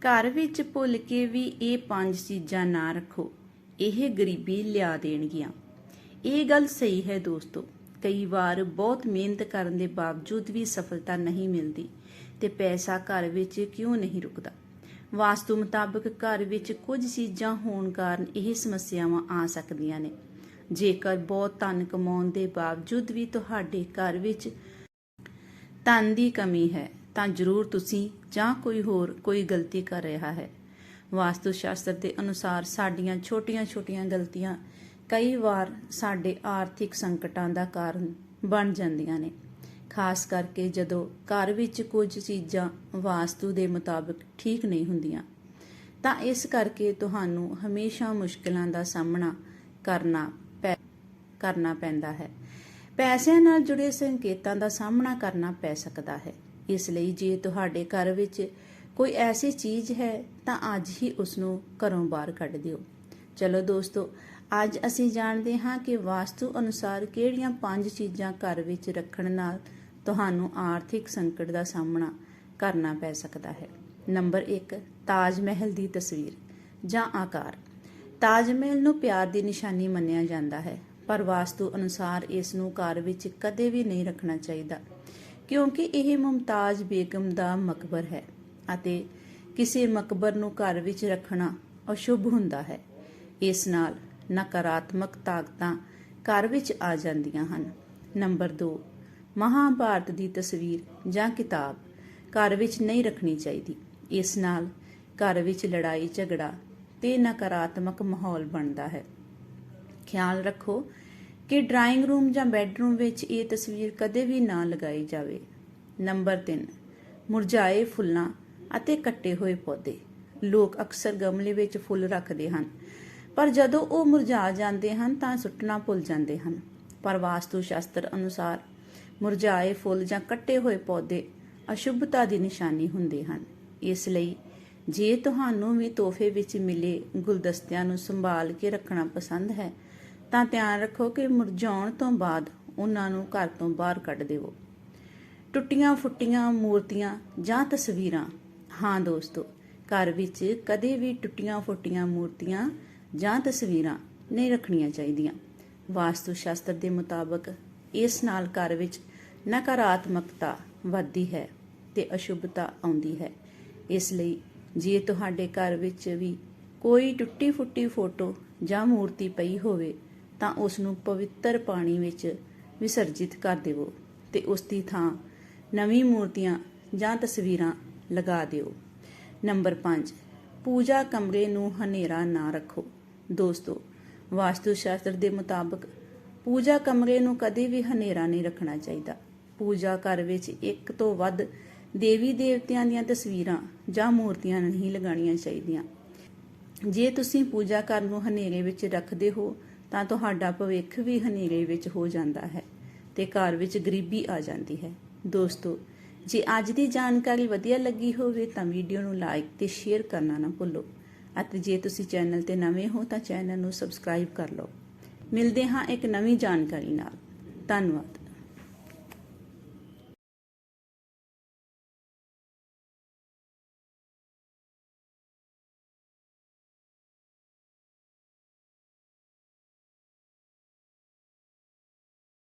ਘਰ ਵਿੱਚ ਭੁੱਲ ਕੇ ਵੀ ਇਹ ਪੰਜ ਚੀਜ਼ਾਂ ਨਾ ਰੱਖੋ। ਇਹ ਗਰੀਬੀ ਲਿਆ ਦੇਣਗੀਆਂ। ਇਹ ਗੱਲ ਸਹੀ ਹੈ ਦੋਸਤੋ। ਕਈ ਵਾਰ ਬਹੁਤ ਮਿਹਨਤ ਕਰਨ ਦੇ ਬਾਵਜੂਦ ਵੀ ਸਫਲਤਾ ਨਹੀਂ ਮਿਲਦੀ ਤੇ ਪੈਸਾ ਘਰ ਵਿੱਚ ਕਿਉਂ ਨਹੀਂ ਰੁਕਦਾ? ਵਾਸਤੂ ਮੁਤਾਬਕ ਘਰ ਵਿੱਚ ਕੁਝ ਚੀਜ਼ਾਂ ਹੋਣ ਕਾਰਨ ਇਹ ਸਮੱਸਿਆਵਾਂ ਆ ਸਕਦੀਆਂ ਨੇ। ਜੇਕਰ ਬਹੁਤ ਧਨ ਕਮਾਉਣ ਦੇ ਬਾਵਜੂਦ ਵੀ ਤੁਹਾਡੇ ਘਰ ਵਿੱਚ ਧਨ ਦੀ ਕਮੀ ਹੈ ਤਾਂ ਜ਼ਰੂਰ ਤੁਸੀਂ ਜਾਂ ਕੋਈ ਹੋਰ ਕੋਈ ਗਲਤੀ ਕਰ ਰਿਹਾ ਹੈ। ਵਾਸਤੂ ਸ਼ਾਸਤਰ ਦੇ ਅਨੁਸਾਰ ਸਾਡੀਆਂ ਛੋਟੀਆਂ-ਛੋਟੀਆਂ ਗਲਤੀਆਂ ਕਈ ਵਾਰ ਸਾਡੇ ਆਰਥਿਕ ਸੰਕਟਾਂ ਦਾ ਕਾਰਨ ਬਣ ਜਾਂਦੀਆਂ ਨੇ। ਖਾਸ ਕਰਕੇ ਜਦੋਂ ਘਰ ਵਿੱਚ ਕੁਝ ਚੀਜ਼ਾਂ ਵਾਸਤੂ ਦੇ ਮੁਤਾਬਕ ਠੀਕ ਨਹੀਂ ਹੁੰਦੀਆਂ, ਤਾਂ ਇਸ ਕਰਕੇ ਤੁਹਾਨੂੰ ਹਮੇਸ਼ਾ ਮੁਸ਼ਕਲਾਂ ਦਾ ਸਾਹਮਣਾ ਕਰਨਾ ਪੈ, ਕਰਨਾ ਪੈਂਦਾ ਹੈ। ਪੈਸਿਆਂ ਨਾਲ ਜੁੜੇ ਸੰਕੇਤਾਂ ਦਾ ਸਾਹਮਣਾ ਕਰਨਾ ਪੈ ਸਕਦਾ ਹੈ। ਇਸ ਲਈ ਜੇ ਤੁਹਾਡੇ ਘਰ ਵਿੱਚ ਕੋਈ ਐਸੀ ਚੀਜ਼ ਹੈ, ਤਾਂ ਅੱਜ ਹੀ ਉਸ ਨੂੰ ਘਰੋਂ ਬਾਹਰ ਕੱਢ ਦਿਓ। ਚਲੋ ਦੋਸਤੋ, ਅੱਜ ਅਸੀਂ ਜਾਣਦੇ ਹਾਂ ਕਿ ਵਾਸਤੂ ਅਨੁਸਾਰ ਕਿਹੜੀਆਂ ਪੰਜ ਚੀਜ਼ਾਂ ਘਰ ਵਿੱਚ ਰੱਖਣ ਨਾਲ ਤੁਹਾਨੂੰ ਆਰਥਿਕ ਸੰਕਟ ਦਾ ਸਾਹਮਣਾ ਕਰਨਾ ਪੈ ਸਕਦਾ ਹੈ। ਨੰਬਰ 1 ਤਾਜ ਮਹਿਲ ਦੀ ਤਸਵੀਰ ਜਾਂ ਆਕਾਰ। ਤਾਜ ਮਹਿਲ ਨੂੰ ਪਿਆਰ ਦੀ ਨਿਸ਼ਾਨੀ ਮੰਨਿਆ ਜਾਂਦਾ ਹੈ, ਪਰ ਵਾਸਤੂ ਅਨੁਸਾਰ ਇਸ ਨੂੰ ਘਰ ਵਿੱਚ ਕਦੇ ਵੀ ਨਹੀਂ ਰੱਖਣਾ ਚਾਹੀਦਾ। ਕਿਉਂਕਿ ਇਹ ਮੁਮਤਾਜ਼ ਬੇਗਮ ਦਾ ਮਕਬਰ ਹੈ ਅਤੇ ਕਿਸੇ ਮਕਬਰ ਨੂੰ ਘਰ ਵਿੱਚ ਰੱਖਣਾ ਅਸ਼ੁਭ ਹੁੰਦਾ ਹੈ। ਇਸ ਨਾਲ ਨਕਾਰਾਤਮਕ ਤਾਕਤਾਂ ਘਰ ਵਿੱਚ ਆ ਜਾਂਦੀਆਂ ਹਨ। ਨੰਬਰ 2 ਮਹਾਭਾਰਤ ਦੀ ਤਸਵੀਰ ਜਾਂ ਕਿਤਾਬ ਘਰ ਵਿੱਚ ਨਹੀਂ ਰੱਖਣੀ ਚਾਹੀਦੀ। ਇਸ ਨਾਲ ਘਰ ਵਿੱਚ ਲੜਾਈ ਝਗੜਾ ਤੇ ਨਕਾਰਾਤਮਕ ਮਾਹੌਲ ਬਣਦਾ ਹੈ। ਖਿਆਲ ਰੱਖੋ ਕਿ ਡਰਾਇੰਗ ਰੂਮ ਜਾਂ ਬੈੱਡਰੂਮ ਵਿੱਚ ਇਹ ਤਸਵੀਰ ਕਦੇ ਵੀ ਨਾ ਲਗਾਈ ਜਾਵੇ। ਨੰਬਰ 3 ਮੁਰਝਾਏ ਫੁੱਲਾਂ ਅਤੇ ਕੱਟੇ ਹੋਏ ਪੌਦੇ। ਲੋਕ ਅਕਸਰ ਗਮਲੇ ਵਿੱਚ ਫੁੱਲ ਰੱਖਦੇ ਹਨ, ਪਰ ਜਦੋਂ ਉਹ ਮੁਰਝਾ ਜਾਂਦੇ ਹਨ ਤਾਂ ਸੁੱਟਣਾ ਭੁੱਲ ਜਾਂਦੇ ਹਨ। ਪਰ ਵਾਸਤੂ ਸ਼ਾਸਤਰ ਅਨੁਸਾਰ ਮੁਰਝਾਏ ਫੁੱਲ ਜਾਂ ਕੱਟੇ ਹੋਏ ਪੌਦੇ ਅਸ਼ੁਭਤਾ ਦੀ ਨਿਸ਼ਾਨੀ ਹੁੰਦੇ ਹਨ। ਇਸ ਲਈ ਜੇ ਤੁਹਾਨੂੰ ਵੀ ਤੋਹਫੇ ਵਿੱਚ ਮਿਲੇ ਗੁਲਦਸਤਿਆਂ ਨੂੰ ਸੰਭਾਲ ਕੇ ਰੱਖਣਾ ਪਸੰਦ ਹੈ ਤਾਂ ਧਿਆਨ ਰੱਖੋ ਕਿ ਮੁਰਝਾਉਣ ਤੋਂ ਬਾਅਦ ਉਹਨਾਂ ਨੂੰ ਘਰ ਤੋਂ ਬਾਹਰ ਕੱਢ ਦਿਓ ਟੁੱਟੀਆਂ ਫੁੱਟੀਆਂ ਮੂਰਤੀਆਂ ਜਾਂ ਤਸਵੀਰਾਂ। ਹਾਂ ਦੋਸਤੋ, ਘਰ ਵਿੱਚ ਕਦੇ ਵੀ ਟੁੱਟੀਆਂ ਫੁੱਟੀਆਂ ਮੂਰਤੀਆਂ ਜਾਂ ਤਸਵੀਰਾਂ ਨਹੀਂ ਰੱਖਣੀਆਂ ਚਾਹੀਦੀਆਂ। ਵਾਸਤੂ ਸ਼ਾਸਤਰ ਦੇ ਮੁਤਾਬਕ ਇਸ ਨਾਲ ਘਰ ਵਿੱਚ ਨਕਾਰਾਤਮਕਤਾ ਵੱਧਦੀ ਹੈ ਤੇ ਅਸ਼ੁਭਤਾ ਆਉਂਦੀ ਹੈ। ਇਸ ਲਈ ਜੇ ਤੁਹਾਡੇ ਘਰ ਵਿੱਚ ਵੀ ਕੋਈ ਟੁੱਟੀ ਫੁੱਟੀ ਫੋਟੋ ਜਾਂ ਮੂਰਤੀ ਪਈ ਹੋਵੇ ਤਾਂ ਉਸ ਨੂੰ ਪਵਿੱਤਰ ਪਾਣੀ ਵਿੱਚ ਵਿਸਰਜਿਤ ਕਰ ਦਿਵੋ ਤੇ ਉਸ ਦੀ ਥਾਂ ਨਵੀਂ ਮੂਰਤੀਆਂ ਜਾਂ ਤਸਵੀਰਾਂ ਲਗਾ ਦਿਓ। ਨੰਬਰ 5 ਪੂਜਾ ਕਮਰੇ ਨੂੰ ਹਨੇਰਾ ਨਾ ਰੱਖੋ। ਦੋਸਤੋ ਵਾਸਤੂ ਸ਼ਾਸਤਰ ਦੇ ਮੁਤਾਬਕ ਪੂਜਾ ਕਮਰੇ ਨੂੰ ਕਦੇ ਵੀ ਹਨੇਰਾ ਨਹੀਂ ਰੱਖਣਾ ਚਾਹੀਦਾ। ਪੂਜਾ ਘਰ ਵਿੱਚ ਇੱਕ ਤੋਂ ਵੱਧ ਦੇਵੀ ਦੇਵਤਿਆਂ ਦੀਆਂ ਤਸਵੀਰਾਂ ਜਾਂ ਮੂਰਤੀਆਂ ਨਹੀਂ ਲਗਾਉਣੀਆਂ ਚਾਹੀਦੀਆਂ। ਜੇ ਤੁਸੀਂ ਪੂਜਾ ਘਰ ਨੂੰ ਹਨੇਰੇ ਵਿੱਚ ਰੱਖਦੇ ਹੋ ਤਾਂ ਤੁਹਾਡਾ ਭਵਿੱਖ ਵੀ ਹਨੇਰੇ ਵਿੱਚ ਹੋ ਜਾਂਦਾ ਹੈ ਤੇ ਘਰ ਵਿੱਚ ਗਰੀਬੀ ਆ ਜਾਂਦੀ ਹੈ। ਦੋਸਤੋ, ਜੇ ਅੱਜ ਦੀ ਜਾਣਕਾਰੀ ਵਧੀਆ ਲੱਗੀ ਹੋਵੇ ਤਾਂ ਵੀਡੀਓ ਨੂੰ ਲਾਈਕ ਤੇ ਸ਼ੇਅਰ ਕਰਨਾ ਨਾ ਭੁੱਲੋ ਅਤੇ ਜੇ ਤੁਸੀਂ ਚੈਨਲ ਤੇ ਨਵੇਂ ਹੋ ਤਾਂ ਚੈਨਲ ਨੂੰ ਸਬਸਕ੍ਰਾਈਬ ਕਰ ਲਓ। ਮਿਲਦੇ ਹਾਂ ਇੱਕ ਨਵੀਂ ਜਾਣਕਾਰੀ ਨਾਲ। ਧੰਨਵਾਦ।